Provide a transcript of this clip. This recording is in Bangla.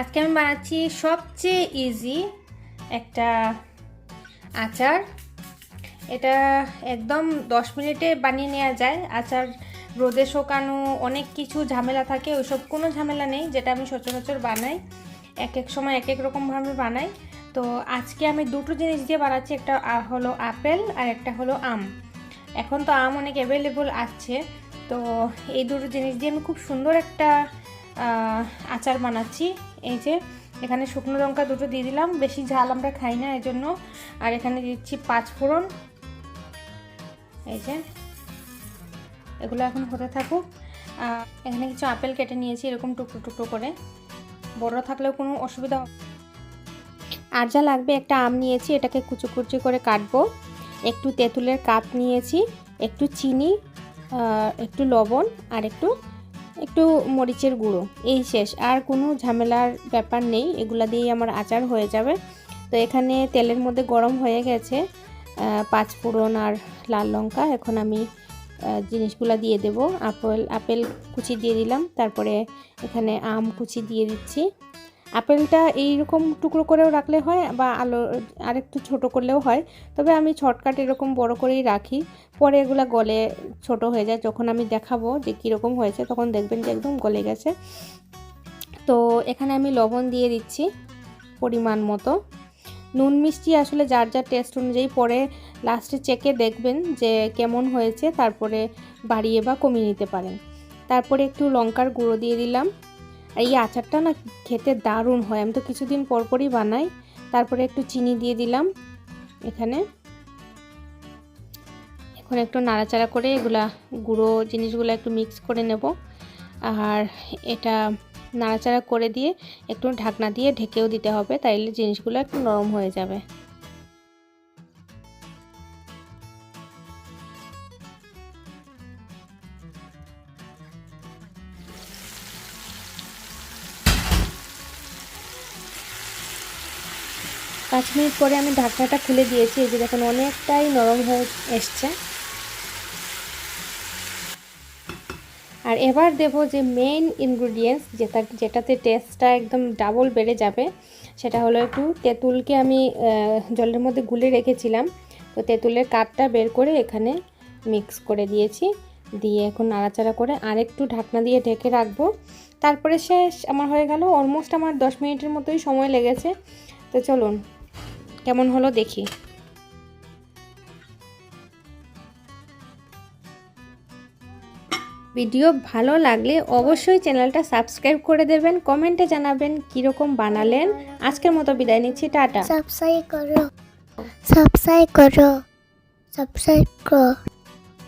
আজকে আমি বানাচ্ছি সবচেয়ে ইজি একটা আচার। এটা একদম দশ মিনিটে বানিয়ে নেওয়া যায়। আচার রোদে শোকানো অনেক কিছু ঝামেলা থাকে, ওইসব কোনো ঝামেলা নেই, যেটা আমি সচরাচর বানাই। এক এক সময় এক এক রকমভাবে বানাই। তো আজকে আমি দুটো জিনিস দিয়ে বানাচ্ছি, একটা হলো আপেল আর একটা হলো আম। এখন তো আম অনেক অ্যাভেলেবল আছে। তো এই দুটো জিনিস দিয়ে আমি খুব সুন্দর একটা আচার বানাচ্ছি। এই যে, এখানে শুকনো লঙ্কা দুটো দিয়ে দিলাম। বেশি ঝাল আমরা খাই না এই জন্য আর এখানে দিচ্ছি পাঁচ ফোড়ন। এই যে, এগুলো এখন হতে থাকুক। এখানে কিছু আপেল কেটে নিয়েছি, এরকম টুকরো টুকরো করে। বড় থাকলেও কোনো অসুবিধা আর যা লাগবে একটা আম নিয়েছি, এটাকে কুচু কুচি করে কাটবো। একটু তেঁতুলের কাপ নিয়েছি, একটু চিনি একটু লবণ, আর একটু একটু মরিচের গুঁড়ো, এই শেষ। আর কোনো ঝামেলার ব্যাপার নেই, এগুলা দিয়েই আমার আচার হয়ে যাবে। তো এখানে তেলের মধ্যে গরম হয়ে গেছে পাঁচ ফোড়ন আর লাল লঙ্কা। এখন আমি জিনিসগুলা দিয়ে দেব। আপেল আপেল কুচি দিয়ে দিলাম, তারপরে এখানে আম কুচি দিয়ে দিচ্ছি। আপেলটা এইরকম টুকরো করেও রাখলে হয় বা আলো, আরেকটু ছোট করলেও হয়। তবে আমি ছটকাট এরকম বড় করেই রাখি। পরে এগুলো গলে ছোট হয়ে যায়, যখন আমি দেখাবো যে কীরকম হয়েছে, তখন দেখবেন যে একদম গলে গেছে। তো এখানে আমি লবণ দিয়ে দিচ্ছি পরিমাণ মতো। নুন মিষ্টি আসলে যার যার টেস্ট অনুযায়ী পরে লাস্টে চেকে দেখবেন যে কেমন হয়েছে, তারপরে বাড়িয়ে বা কমিয়ে নিতে পারেন। তারপরে একটু লঙ্কার গুঁড়ো দিয়ে দিলাম। আর এই আচারটা না খেতে দারুণ হয়, আমি তো কিছুদিন পরপরই বানাই। তারপরে একটু চিনি দিয়ে দিলাম এখানে। এখন একটু নাড়াচাড়া করে এগুলা গুঁড়ো জিনিসগুলো একটু মিক্স করে নেব। আর এটা নাড়াচাড়া করে দিয়ে একটু ঢাকনা দিয়ে ঢেকেও দিতে হবে, তাইলে জিনিসগুলো একটু নরম হয়ে যাবে। পাঁচ মিনিট পরে আমি ঢাকনাটা খুলে দিয়েছি, এই যে দেখুন অনেকটাই নরম হয়ে এসছে। আর এবার দেব যে মেইন ইনগ্রিডিয়েন্টস যেটা, যেটাতে টেস্টটা একদম ডাবল বেড়ে যাবে, সেটা হলো একটু তেঁতুলকে আমি জলের মধ্যে গুলে রেখেছিলাম। তো তেঁতুলের কাপটা বের করে এখানে মিক্স করে দিয়েছি। দিয়ে এখন নাড়াচাড়া করে আরেকটু ঢাকনা দিয়ে ঢেকে রাখব। তারপরে শেষ আমার হয়ে গেল অলমোস্ট আমার দশ মিনিটের মতোই সময় লেগেছে। তো চলুন, কেমন হলো দেখি। ভিডিও ভালো লাগলে অবশ্যই চ্যানেলটা সাবস্ক্রাইব করে দেবেন, কমেন্টে জানাবেন কীরকম বানালেন। আজকের মতো বিদায় নিচ্ছি, টাটা। সাবস্ক্রাইব করো। সাবস্ক্রাইব করো। সাবস্ক্রাইব করো।